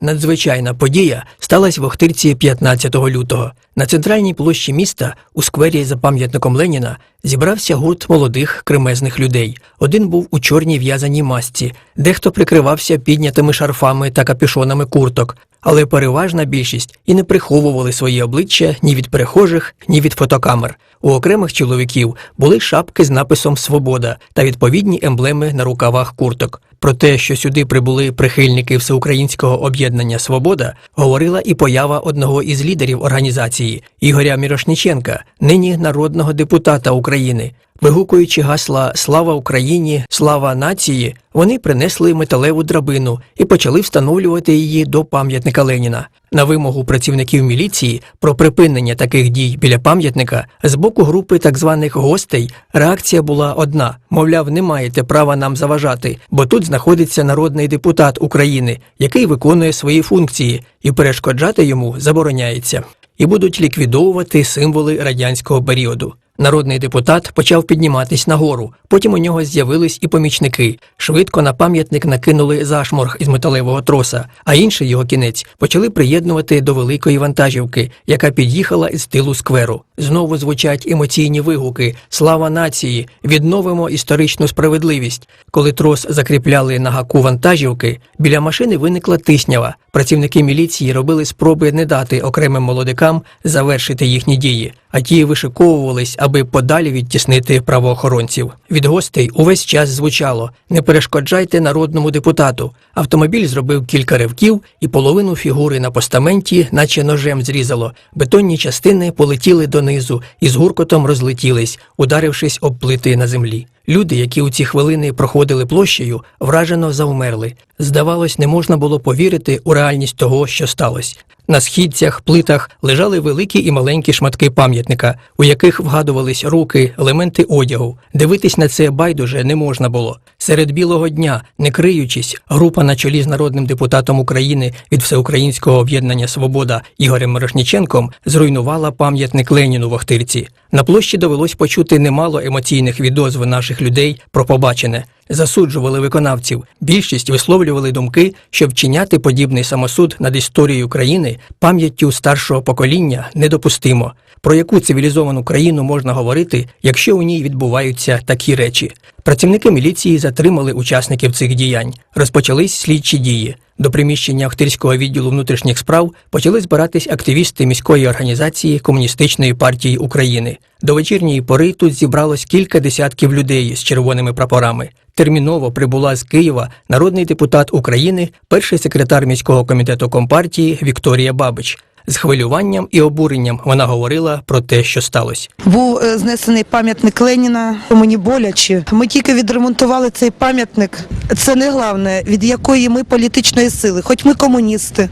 Надзвичайна подія сталася в Охтирці 15 лютого. На центральній площі міста, у сквері за пам'ятником Леніна, зібрався гурт молодих кремезних людей. Один був у чорній в'язаній масці, дехто прикривався піднятими шарфами та капюшонами курток, але переважна більшість і не приховували свої обличчя ні від перехожих, ні від фотокамер. У окремих чоловіків були шапки з написом Свобода та відповідні емблеми на рукавах курток. Про те, що сюди прибули прихильники всеукраїнського об'єднання Свобода, говорила і поява одного із лідерів організації Ігоря Мірошніченка, нині народного депутата України. Вигукуючи гасла Слава Україні, слава нації, вони принесли металеву драбину і почали встановлювати її до пам'ятника Леніна. На вимогу працівників міліції про припинення таких дій біля пам'ятника з боку групи так званих гостей реакція була одна: мовляв, не маєте права нам заважати, бо тут знаходиться народний депутат України, який виконує свої функції, і перешкоджати йому забороняється. І будуть ліквідовувати символи радянського періоду. Народний депутат почав підніматись нагору. Потім у нього з'явились і помічники. Швидко на пам'ятник накинули зашморг із металевого троса, а інший його кінець почали приєднувати до великої вантажівки, яка під'їхала із тилу скверу. Знову звучать емоційні вигуки: Слава нації! Відновимо історичну справедливість. Коли трос закріпляли на гаку вантажівки, біля машини виникла тиснява. Працівники міліції робили спроби не дати окремим молодикам завершити їхні дії, а ті вишиковувались, аби подалі відтіснити правоохоронців. Від гостей увесь час звучало: не перешкоджайте народному депутату. Автомобіль зробив кілька ривків, і половину фігури на постаменті, наче ножем зрізало. Бетонні частини полетіли донизу і з гуркотом розлетілись, ударившись об плити на землі. Люди, які у ці хвилини проходили площею, вражено завмерли. Здавалось, не можна було повірити у реальність того, що сталося. На східцях, плитах лежали великі і маленькі шматки пам'ятника, у яких вгадувались руки, елементи одягу. Дивитись на це байдуже не можна було. Серед білого дня, не криючись, група на чолі з народним депутатом України від Всеукраїнського об'єднання Свобода Ігорем Мирошніченком зруйнувала пам'ятник Леніну в Охтирці. На площі довелось почути немало емоційних відозв наших людей про побачене. Засуджували виконавців. Більшість висловлювали думки, що вчиняти подібний самосуд над історією країни пам'яттю старшого покоління недопустимо. Про яку цивілізовану країну можна говорити, якщо у ній відбуваються такі речі? Працівники міліції затримали учасників цих діянь. Розпочались слідчі дії. До приміщення Охтирського відділу внутрішніх справ почали збиратись активісти міської організації Комуністичної партії України. До вечірньої пори тут зібралось кілька десятків людей з червоними прапорами. Терміново прибула з Києва народний депутат України, перший секретар міського комітету компартії Вікторія Бабич. З хвилюванням і обуренням вона говорила про те, що сталося. Був е, знесений пам'ятник Леніна. Мені боляче. Ми тільки відремонтували цей пам'ятник. Це не головне, від якої ми політичної сили, хоч ми комуністи.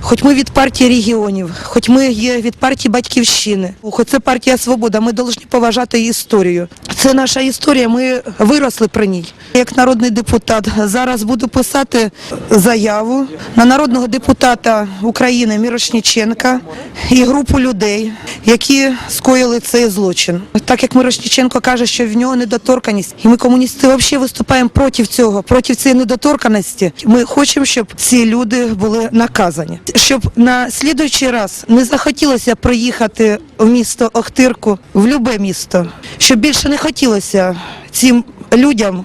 Хоч ми від партії регіонів, хоч ми є від партії батьківщини, хоч це партія Свобода, ми повинні поважати її історію. Це наша історія, ми виросли при ній. Як народний депутат зараз буду писати заяву на народного депутата України Мірошніченка і групу людей, які скоїли цей злочин. Так як Мірошніченко каже, що в нього недоторканість, і ми комуністи взагалі виступаємо проти цього, проти цієї недоторканості. Ми хочемо, щоб ці люди були наказані, щоб на слідуючий раз не захотілося приїхати в місто Охтирку, в любе місто, щоб більше не хотілося цим людям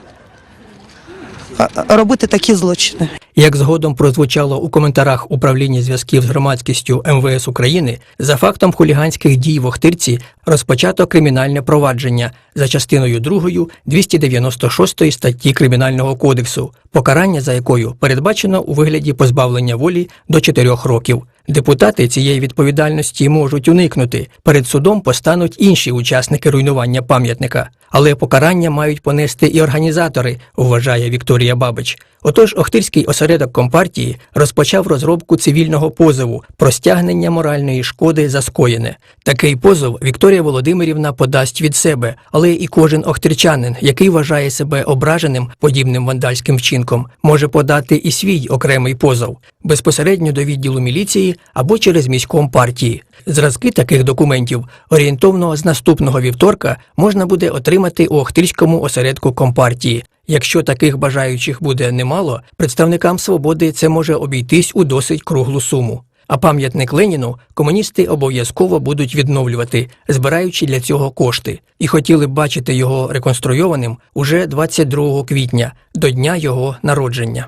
робити такі злочини. Як згодом прозвучало у коментарах управління зв'язків з громадськістю МВС України, за фактом хуліганських дій в Охтирці розпочато кримінальне провадження за частиною 2 296 статті Кримінального кодексу, покарання за якою передбачено у вигляді позбавлення волі до 4 років. Депутати цієї відповідальності можуть уникнути. Перед судом постануть інші учасники руйнування пам'ятника. Але покарання мають понести і організатори, вважає Вікторія Бабич. Отож, Охтирський осередок Компартії розпочав розробку цивільного позову про стягнення моральної шкоди за скоєне. Такий позов Вікторія Володимирівна подасть від себе, але і кожен охтирчанин, який вважає себе ображеним подібним вандальським вчинком, може подати і свій окремий позов безпосередньо до відділу міліції або через міськом партії. Зразки таких документів орієнтовно з наступного вівторка можна буде отримати у Охтирському осередку Компартії. Якщо таких бажаючих буде немало, представникам свободи це може обійтись у досить круглу суму. А пам'ятник Леніну комуністи обов'язково будуть відновлювати, збираючи для цього кошти, і хотіли б бачити його реконструйованим уже 22 квітня, до дня його народження.